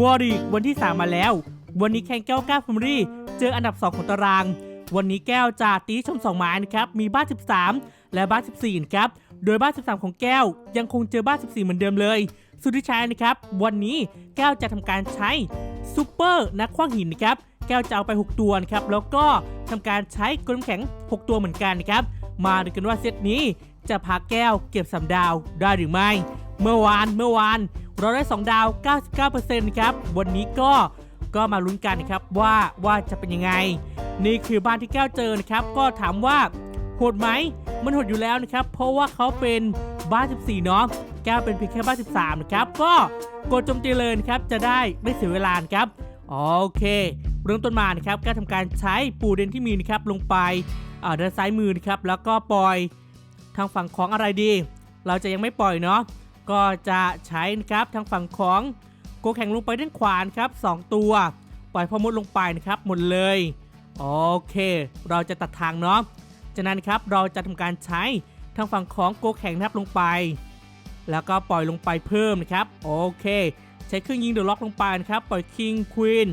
วอริกวันที่ 3 มาแล้ว วันนี้แข่งแก้วก้าฟมรี่ เจออันดับ 2 ของตาราง วันนี้แก้วจะตีชมสองไม้นะครับ มีบ้าน 13 และบ้าน14นะครับ โดยบ้าน 13 ของแก้ว ยังคงเจอบ้าน 14 เหมือนเดิมเลย สุดที่ใช้นะครับ วันนี้แก้วจะทำการใช้ซูเปอร์นักขว้างหินนะครับ แก้วจะเอาไป 6 ตัวนะครับ แล้วก็ทำการใช้กลมแข็ง 6 ตัวเหมือนกันนะครับ มาดูกันว่าเซตนี้จะพาแก้วเก็บ3ดาวได้หรือไม่ เมื่อวานเมื่อวานเราได้ 2 ดาว 99%นะครับ วันนี้ก็ก็มาลุ้นกันนะครับว่าว่าจะเป็นยังไง นี่คือบ้านที่แก้วเจอนะครับ ก็ถามว่าโหดไหมมันโหดอยู่แล้วนะครับ เพราะว่าเขาเป็นบ้าน 14 เนาะแก้วเป็นเพียงแค่บ้าน 13 นะครับ ก็กดโจมตีเลยครับจะได้ไม่เสียเวลาครับโอเค เริ่มต้นมานะครับก็ทำการใช้ปูเดนที่มีนะครับลงไปอ่าด้านซ้ายมือนะครับแล้วก็ปล่อยทางฝั่งของอะไรดี เราจะยังไม่ปล่อยเนาะ ก็จะใช้นะครับทางฝั่งของโกแข่งลงไปด้านขวานครับสองตัว ปล่อยพอมดลงไปนะครับหมดเลย โอเค เราจะตัดทางเนาะจากนั้นครับเราจะทำการใช้ทางฝั่งของโกแข่งนะครับลงไป แล้วก็ปล่อยลงไปเพิ่มนะครับ โอเค ใช้เครื่องยิงเดือะล็อกลงไปนะครับ ปล่อยคิงควีน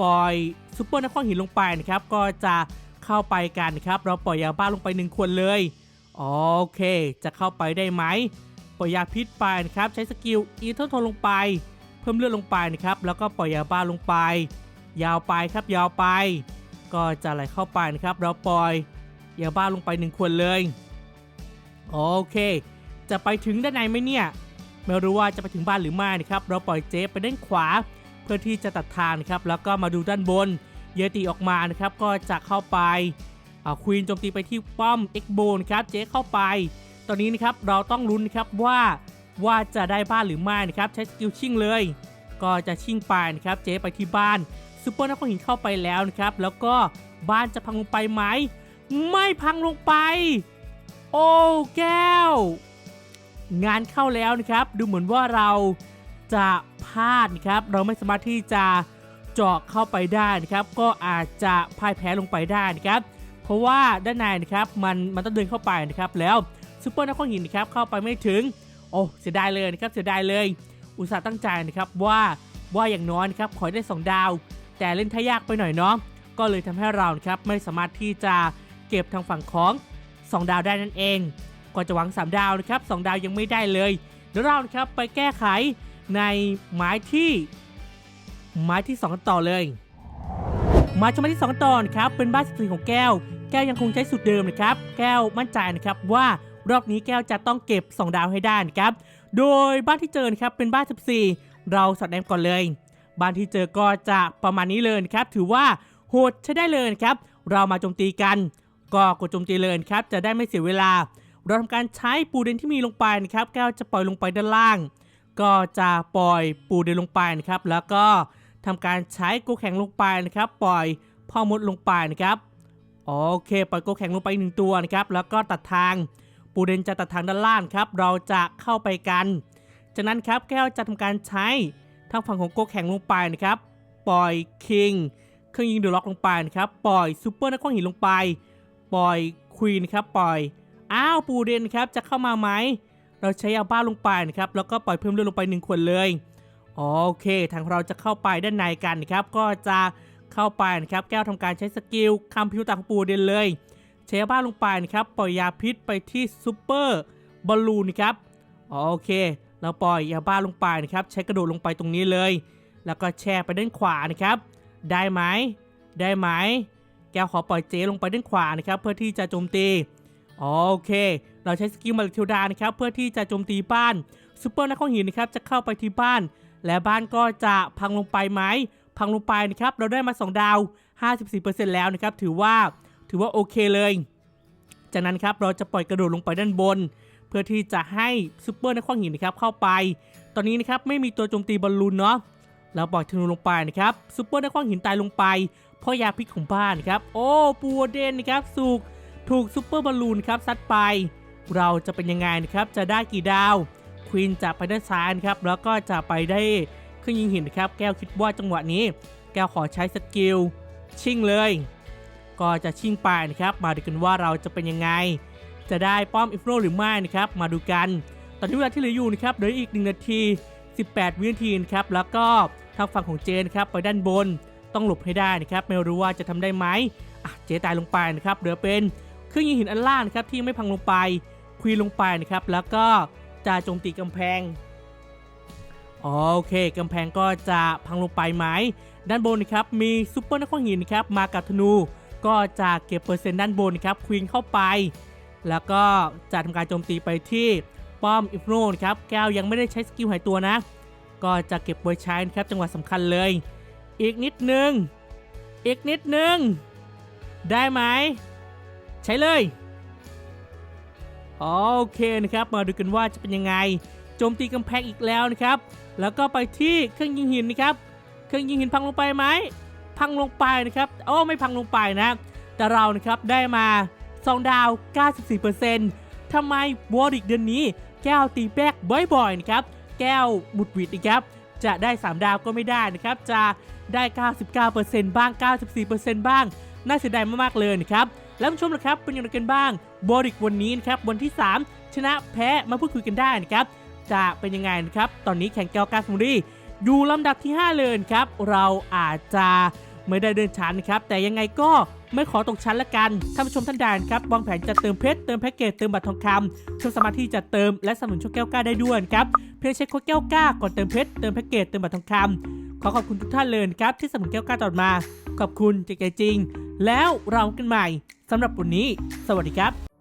ปล่อยซูเปอร์นักขว้างหินลงไปนะครับ ก็จะเข้าไปกันนะครับ เราปล่อยยาบ้าลงไปหนึ่งขวดเลย โอเค จะเข้าไปได้ไหม ล่อยยาพิษไปนะครับใช้สกิลอีเทอร์โทนลงไป เพิ่มเลือดลงไปนะครับแล้วก็ปล่อยยาบ้าลงไป ยาวไปครับยาวไป ก็จะไหลเข้าไปนะครับ เราปล่อยยาบ้าลงไปหนึ่งขวดเลยโอเค จะไปถึงด้านในไหมเนี่ยไม่รู้ว่าจะไปถึงบ้านหรือไม่นะครับเราปล่อยเจฟไปด้านขวา เพื่อที่จะตัดทางนะครับแล้วก็มาดูด้านบน เยติออกมานะครับก็จะเข้าไปควีนโจมตีไปที่ป้อมเอ็กโบนะครับเจเข้าไป ตอนนี้นะครับเราต้องลุ้นนะครับว่าว่าจะได้บ้านหรือไม่นะครับใช้สกิลชิ่งเลย ก็จะชิ่งไปนะครับเจไปที่บ้านซูเปอร์นักขว้างหินเข้าไปแล้วนะครับแล้วก็บ้านจะพังลงไปไหม ไม่พังลงไป โอ้แก้ว งานเข้าแล้วนะครับ ดูเหมือนว่าเราจะพลาดนะครับ เราไม่สามารถที่จะเจาะเข้าไปได้นะครับ ก็อาจจะพ่ายแพ้ลงไปได้นะครับ เพราะว่าด้านในนะครับมันมันต้องเดินเข้าไปนะครับแล้ว ซูเปอร์นักขว้างหินนะครับเข้าไปไม่ถึง โอ้เสียดายเลยนะครับเสียดายเลย อุตส่าห์ตั้งใจนะครับว่าว่าอย่างน้อยนะครับขอให้ได้ 2 ดาว แต่เล่นท่ายากไปหน่อยเนาะก็เลยทำให้เรานะครับไม่สามารถที่จะเก็บทางฝั่งของ 2 ดาวได้นั่นเองก่อนจะหวัง 3 ดาวนะครับ2ดาวยังไม่ได้เลยเดี๋ยวเราครับไปแก้ไขในไม้ที่ไม้ที่ 2 ต่อเลยม้ชมไม้ที่ 2ต่อนครับเป็นบ้านสิบสี่ของแก้ว แก้วยังคงใช้สูตรเดิมนะครับ แก้วมั่นใจนะครับว่า รอบนี้แก้วจะต้องเก็บ 2 ดาวให้ได้นะครับ โดยบ้านที่เจอครับเป็นบ้าน 14 เราสอดแนมก่อนเลย บ้านที่เจอก็จะประมาณนี้เลยครับ ถือว่าโหดใช้ได้เลยครับ เรามาโจมตีกัน ก็กดโจมตีเลยครับ จะได้ไม่เสียเวลา เราทำการใช้ปูเดนที่มีลงไปนะครับ แก้วจะปล่อยลงไปด้านล่าง ก็จะปล่อยปูเดนลงไปนะครับ แล้วก็ทำการใช้โกแข็งลงไปนะครับ ปล่อยพ่อมดลงไปนะครับ โอเค ปล่อยโกแข็งลงไปหนึ่งตัวนะครับ แล้วก็ตัดทาง ปูเดนจะตัดทางด้านล่างครับ เราจะเข้าไปกัน จากนั้นครับแก้วจะทำการใช้ทางฝั่งของโกแข็งลงไปนะครับ ปล่อยคิง เครื่องยิงเดอะล็อกลงไปนะครับ ปล่อยซูเปอร์นักขว้างหินลงไป ปล่อยควีนครับ ปล่อย อ้าวปูเดนครับจะเข้ามาไหม เราใช้ยาบ้าลงไปนะครับ แล้วก็ปล่อยเพิ่มเลือดลงไปหนึ่งขวดเลย โอเค ทางเราจะเข้าไปด้านในกันนะครับ ก็จะเข้าไปนะครับ แก้วทำการใช้สกิลคัมพิวต่างปูเดนเลย ใช้ยาบ้าลงไปนะครับปล่อยยาพิษไปที่ซูเปอร์บอลลูนนะครับโอเค เราปล่อยยาบ้าลงไปนะครับ ใช้กระโดดลงไปตรงนี้เลย แล้วก็แช่ไปด้านขวานะครับ ได้ไหมได้ไหม แกขอปล่อยเจลงไปด้านขวานะครับ เพื่อที่จะโจมตีโอเค เราใช้สกิลมาริเทลดานะครับ เพื่อที่จะโจมตีบ้านซูเปอร์นักข้องหินนะครับจะเข้าไปที่บ้าน และบ้านก็จะพังลงไปไหมพังลงไปนะครับ เราได้มา 2 ดาว 54%แล้วนะครับ ถือว่า ถือว่าโอเคเลย จากนั้นครับเราจะปล่อยกระโดดลงไปด้านบน เพื่อที่จะให้ซูเปอร์นักขว้างหินนะครับเข้าไป ตอนนี้นะครับไม่มีตัวโจมตีบอลลูนเนาะเราปล่อยธนูลงไปนะครับซูเปอร์นักขว้างหินตายลงไปเพราะยาพิษของบ้านครับ โอ้ปูเดนนะครับสุกถูกซูเปอร์บอลลูนครับซัดไป เราจะเป็นยังไงนะครับจะได้กี่ดาวควีนจะไปด้านซ้ายนครับแล้วก็จะไปได้เครื่องยิงหินนะครับ แก้วคิดว่าจังหวะนี้ แก้วขอใช้สกิลชิ่งเลย ก็จะชิ่งไปนะครับ มาดูกันว่าเราจะเป็นยังไง จะได้ป้อมอิฟโรหรือไม่นะครับ มาดูกัน ตอนนี้เวลาที่เหลืออยู่นะครับเหลืออีก 1 นาที 18 วินาทีนะครับ แล้วก็ทางฝั่งของเจนะครับไปด้านบน ต้องหลบให้ได้นะครับ ไม่รู้ว่าจะทำได้ไหมอะเจตายลงไปนะครับ เหลือเป็นเครื่องยิงหินอันล่างนะครับที่ไม่พังลงไปควีนลงไปนะครับ แล้วก็จะโจมตีกำแพงโอเคกำแพงก็จะพังลงไปไหม ด้านบนนะครับ มีซูเปอร์นักขว้างหินะครับ มากับธนู ก็จะเก็บเปอร์เซ็นต์ด้านบนครับควีนเข้าไป แล้วก็จะทำการโจมตีไปที่ป้อมอิฟโนนครับแก้วยังไม่ได้ใช้สกิลหายตัวนะ ก็จะเก็บไว้ใช้นะครับจังหวะสำคัญเลย อีกนิดนึง อีกนิดนึง ได้ไหม ใช้เลยโอเคนะครับ มาดูกันว่าจะเป็นยังไง โจมตีกำแพงอีกแล้วนะครับ แล้วก็ไปที่เครื่องยิงหินนะครับ เครื่องยิงหินพังลงไปไหม พังลงไปนะครับโอ้ไม่พังลงไปนะ แต่เรานะครับได้มา2ดาว 94%ทำไมวอริกเดือนนี้ แก้วตีแบกบ่อยๆนะครับ แก้วบุดวิดนะครับ จะได้ 3 ดาวก็ไม่ได้นะครับ จะได้ 99%บ้าง 94%บ้าง น่าเสียดายมากๆเลยนะครับ แล้วผู้ชมล่ะครับเป็นอย่างไรกันบ้างบริกวันนี้นะครับวันที่ 3 ชนะแพ้มาพูดคุยกันได้นะครับจะเป็นยังไงนะครับ ตอนนี้แข่งแก้วกาสมุรี อยู่ลำดับที่ 5 เลยนครับ เราอาจจะไม่ได้เดินชั้นนะครับ แต่ยังไงก็ไม่ขอตกชั้นละกัน ท่านผู้ชมท่านใดนครับวางแผนจะเติมเพชร เติมแพ็กเกจ เติมบัตรทองคำชมสามารถที่จะเติมและสนับสนุนช่องแก้วกล้าได้ด้วยนครับ เพียงใช้โค้ดแก้วกล้าก่อนเติมเพชร เติมแพ็กเกจ เติมบัตรทองคำขอขอบคุณทุกท่านเลยนครับที่สนับสนุนแก้วกล้าตลอดมา ขอบคุณจากใจจริง แล้วเรากันใหม่สำหรับวันนี้ สวัสดีครับ